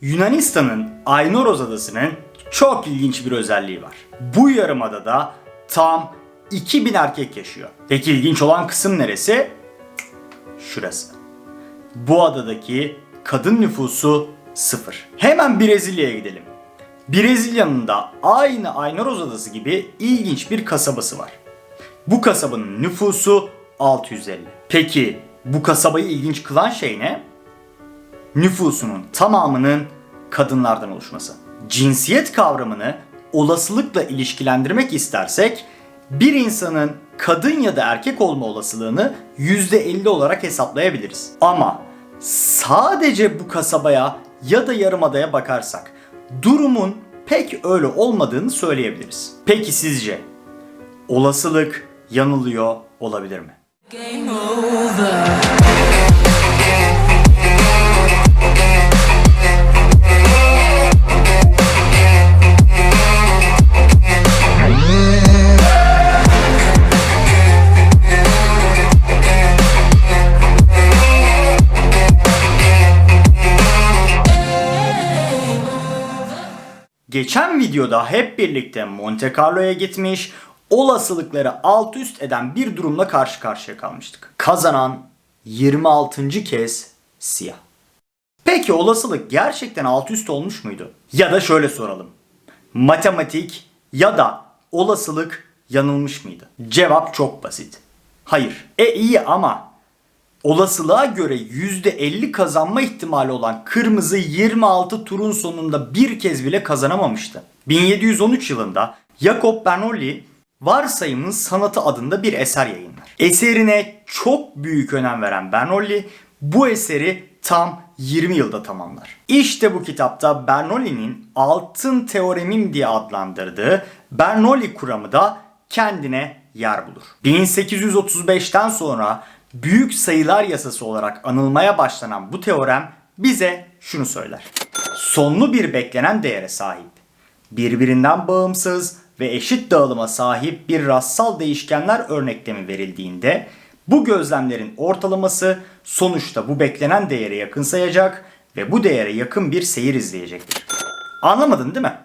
Yunanistan'ın Aynoros Adası'nın çok ilginç bir özelliği var. Bu yarımadada tam 2000 erkek yaşıyor. Peki ilginç olan kısım neresi? Şurası. Bu adadaki kadın nüfusu sıfır. Hemen Brezilya'ya gidelim. Brezilya'nın da aynı Aynoros Adası gibi ilginç bir kasabası var. Bu kasabanın nüfusu 650. Peki bu kasabayı ilginç kılan şey ne? Nüfusunun tamamının kadınlardan oluşması. Cinsiyet kavramını olasılıkla ilişkilendirmek istersek bir insanın kadın ya da erkek olma olasılığını %50 olarak hesaplayabiliriz. Ama sadece bu kasabaya ya da yarımadaya bakarsak durumun pek öyle olmadığını söyleyebiliriz. Peki sizce olasılık yanılıyor olabilir mi? Game over. Videoda hep birlikte Monte Carlo'ya gitmiş, olasılıkları alt üst eden bir durumla karşı karşıya kalmıştık. Kazanan 26. kez siyah. Peki olasılık gerçekten alt üst olmuş muydu? Ya da şöyle soralım. Matematik ya da olasılık yanılmış mıydı? Cevap çok basit. Hayır. E iyi ama Olasılığa göre %50 kazanma ihtimali olan kırmızı 26 turun sonunda bir kez bile kazanamamıştı. 1713 yılında Jacob Bernoulli Varsayımın Sanatı adında bir eser yayınlar. Eserine çok büyük önem veren Bernoulli bu eseri tam 20 yılda tamamlar. İşte bu kitapta Bernoulli'nin altın teoremim diye adlandırdığı Bernoulli kuramı da kendine yer bulur. 1835'ten sonra büyük sayılar yasası olarak anılmaya başlanan bu teorem bize şunu söyler. Sonlu bir beklenen değere sahip, birbirinden bağımsız ve eşit dağılıma sahip bir rastsal değişkenler örneklemi verildiğinde bu gözlemlerin ortalaması sonuçta bu beklenen değere yakın sayacak ve bu değere yakın bir seyir izleyecektir. Anlamadın değil mi?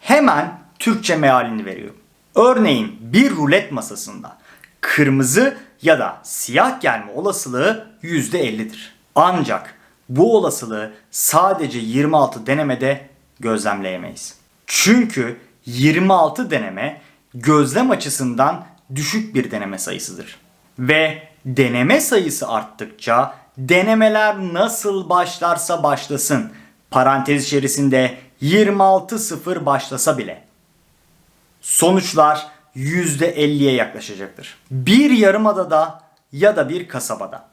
Hemen Türkçe mealini veriyorum. Örneğin bir rulet masasında kırmızı ya da siyah gelme olasılığı %50'dir. Ancak bu olasılığı sadece 26 denemede gözlemleyemeyiz. Çünkü 26 deneme gözlem açısından düşük bir deneme sayısıdır. Ve deneme sayısı arttıkça denemeler nasıl başlarsa başlasın parantez içerisinde 26 sıfır başlasa bile sonuçlar %50'ye yaklaşacaktır. Bir yarımadada ya da bir kasabada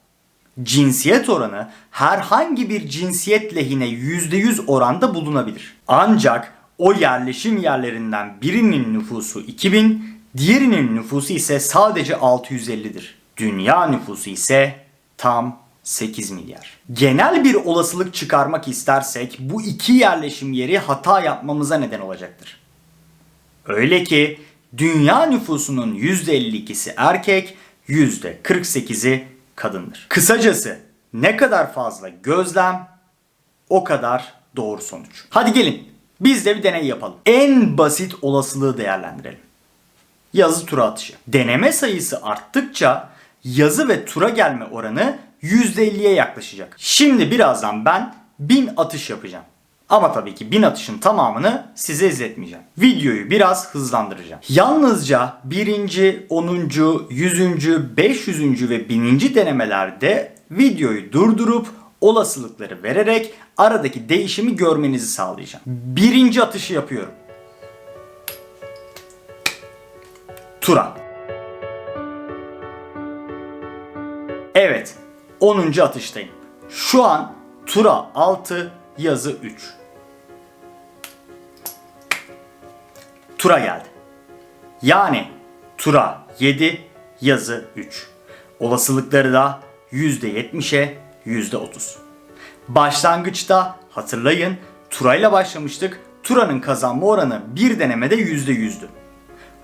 cinsiyet oranı herhangi bir cinsiyet lehine %100 oranda bulunabilir. Ancak o yerleşim yerlerinden birinin nüfusu 2000, diğerinin nüfusu ise sadece 650'dir. Dünya nüfusu ise tam 8 milyar. Genel bir olasılık çıkarmak istersek bu iki yerleşim yeri hata yapmamıza neden olacaktır. Öyle ki dünya nüfusunun %52'si erkek, %48'i kadındır. Kısacası ne kadar fazla gözlem o kadar doğru sonuç. Hadi gelin biz de bir deney yapalım. En basit olasılığı değerlendirelim. Yazı tura atışı. Deneme sayısı arttıkça yazı ve tura gelme oranı %50'ye yaklaşacak. Şimdi birazdan ben 1000 atış yapacağım. Ama tabii ki 1000 atışın tamamını size izletmeyeceğim. Videoyu biraz hızlandıracağım. Yalnızca 1. 10. 100. 500. ve 1000. denemelerde videoyu durdurup olasılıkları vererek aradaki değişimi görmenizi sağlayacağım. Birinci atışı yapıyorum. Tura. Evet, 10. atıştayım. Şu an tura 6, yazı 3. Tura geldi. Yani tura 7, yazı 3. Olasılıkları da %70'e %30. Başlangıçta hatırlayın turayla başlamıştık. Turanın kazanma oranı bir denemede %100'dü.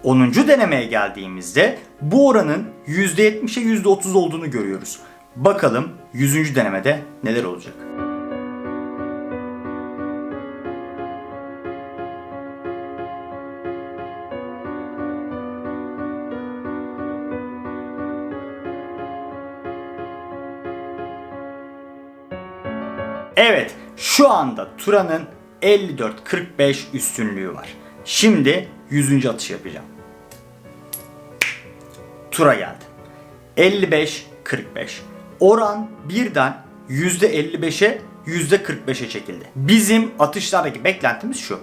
10. denemeye geldiğimizde bu oranın %70'e %30 olduğunu görüyoruz. Bakalım 100. denemede neler olacak. Anda Turan'ın 54-45 üstünlüğü var. Şimdi 100. atış yapacağım. Tura geldi. 55-45. Oran birden %55'e %45'e çekildi. Bizim atışlardaki beklentimiz şu.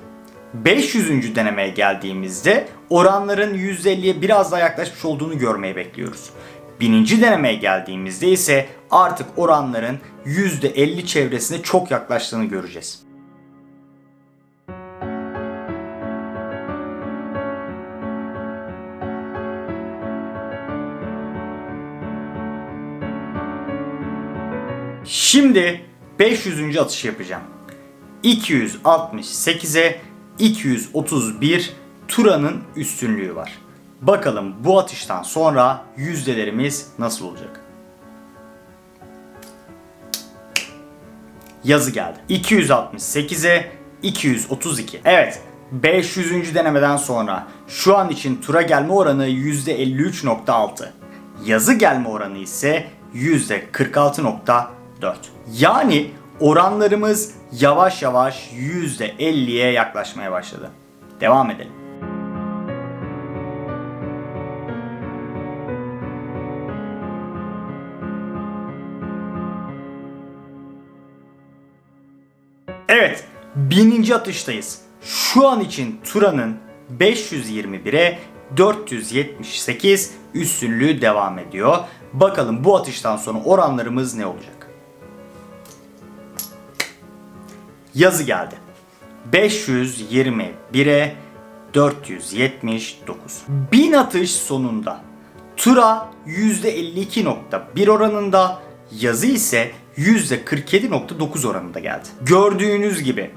500. denemeye geldiğimizde oranların %50'ye biraz daha yaklaşmış olduğunu görmeyi bekliyoruz. 1000. denemeye geldiğimizde ise artık oranların %50 çevresine çok yaklaştığını göreceğiz. Şimdi 500. atış yapacağım. 268'e 231 Turan'ın üstünlüğü var. Bakalım bu atıştan sonra yüzdelerimiz nasıl olacak? Yazı geldi. 268'e 232. Evet 500. denemeden sonra şu an için tura gelme oranı %53.6. Yazı gelme oranı ise %46.4. Yani oranlarımız yavaş yavaş %50'ye yaklaşmaya başladı. Devam edelim. Evet, bininci atıştayız. Şu an için Turan'ın 521'e 478 üstünlüğü devam ediyor. Bakalım bu atıştan sonra oranlarımız ne olacak? Yazı geldi. 521'e 479. 1000 atış sonunda Tura %52.1 oranında, yazı ise %47.9 oranında geldi. Gördüğünüz gibi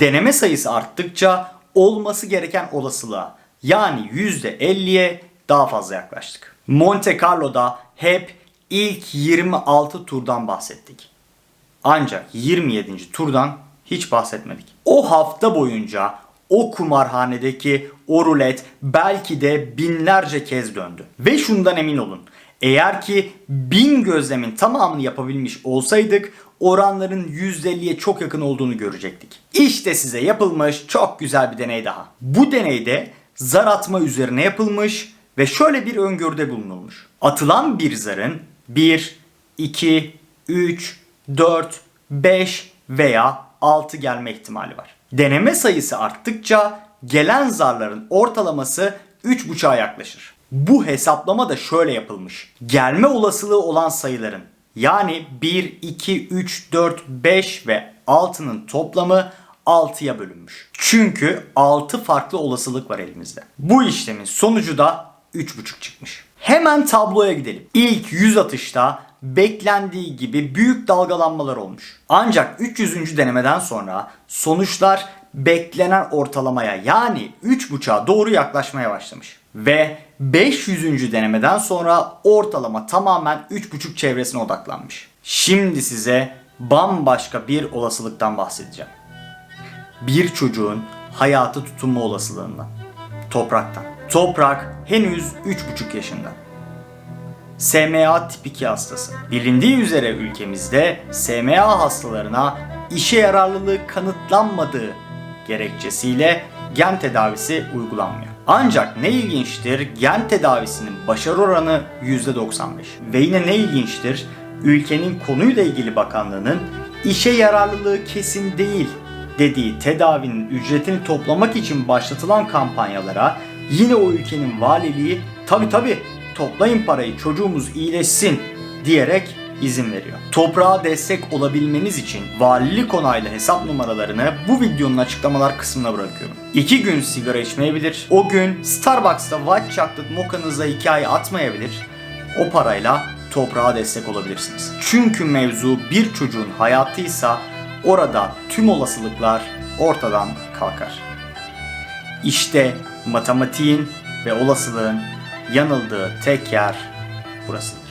deneme sayısı arttıkça olması gereken olasılığa yani %50'ye daha fazla yaklaştık. Monte Carlo'da hep ilk 26 turdan bahsettik. Ancak 27. turdan hiç bahsetmedik. O hafta boyunca o kumarhanedeki o rulet belki de binlerce kez döndü. Ve şundan emin olun. Eğer ki bin gözlemin tamamını yapabilmiş olsaydık oranların %50'ye çok yakın olduğunu görecektik. İşte size yapılmış çok güzel bir deney daha. Bu deneyde zar atma üzerine yapılmış ve şöyle bir öngörüde bulunulmuş. Atılan bir zarın 1, 2, 3, 4, 5 veya 6 gelme ihtimali var. Deneme sayısı arttıkça gelen zarların ortalaması 3.5'a yaklaşır. Bu hesaplama da şöyle yapılmış. Gelme olasılığı olan sayıların yani 1, 2, 3, 4, 5 ve 6'nın toplamı 6'ya bölünmüş. Çünkü 6 farklı olasılık var elimizde. Bu işlemin sonucu da 3.5 çıkmış. Hemen tabloya gidelim. İlk 100 atışta beklendiği gibi büyük dalgalanmalar olmuş. Ancak 300. denemeden sonra sonuçlar beklenen ortalamaya yani 3.5'a doğru yaklaşmaya başlamış. Ve 500. denemeden sonra ortalama tamamen 3.5 çevresine odaklanmış. Şimdi size bambaşka bir olasılıktan bahsedeceğim. Bir çocuğun hayatı tutunma olasılığından. Topraktan. Toprak henüz 3,5 yaşında. SMA tip 2 hastası. Bilindiği üzere ülkemizde SMA hastalarına işe yararlılığı kanıtlanmadığı gerekçesiyle gen tedavisi uygulanmıyor. Ancak ne ilginçtir gen tedavisinin başarı oranı %95. Ve yine ne ilginçtir ülkenin konuyla ilgili bakanlığının işe yararlılığı kesin değil dediği tedavinin ücretini toplamak için başlatılan kampanyalara yine o ülkenin valiliği tabi tabi toplayın parayı çocuğumuz iyileşsin diyerek izin veriyor. Toprağa destek olabilmeniz için valilik onaylı hesap numaralarını bu videonun açıklamalar kısmına bırakıyorum. 2 gün sigara içmeyebilir. O gün Starbucks'ta white chocolate mokanıza hikaye atmayabilir. O parayla toprağa destek olabilirsiniz. Çünkü mevzu bir çocuğun hayatıysa orada tüm olasılıklar ortadan kalkar. İşte matematiğin ve olasılığın yanıldığı tek yer burasıdır.